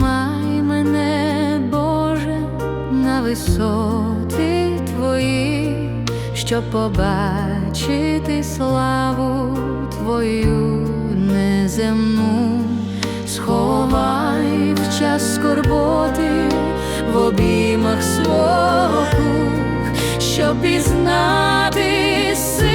підіймай мене, Боже, на висоти твої, щоб побачити славу Твою неземну, сховай в час скорботи в обіймах свого, щоб пізнати силу.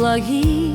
lucky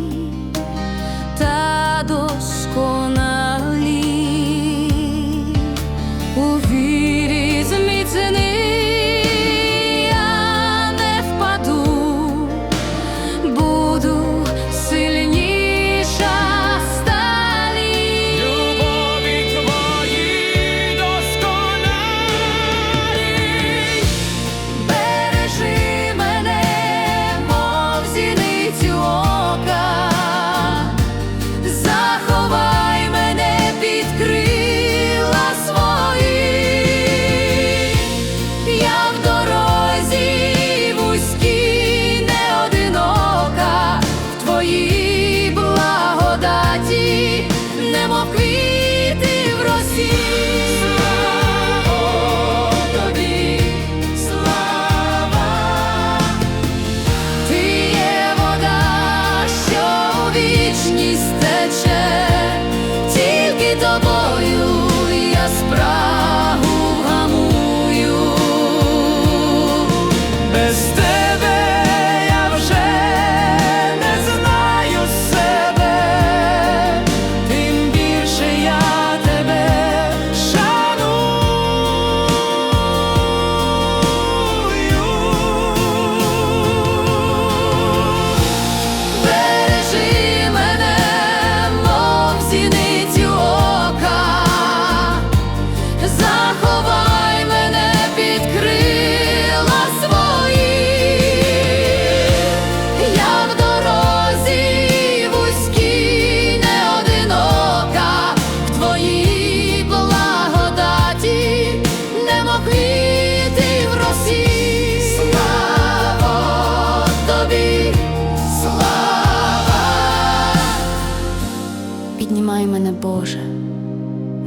Боже,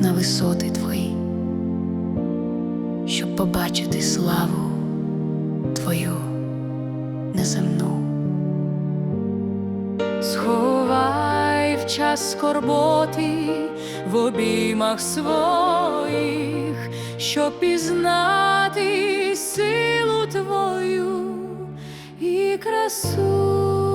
на висоти Твої, щоб побачити славу Твою неземну. Сховай в час скорботи в обіймах своїх, щоб пізнати силу Твою і красу.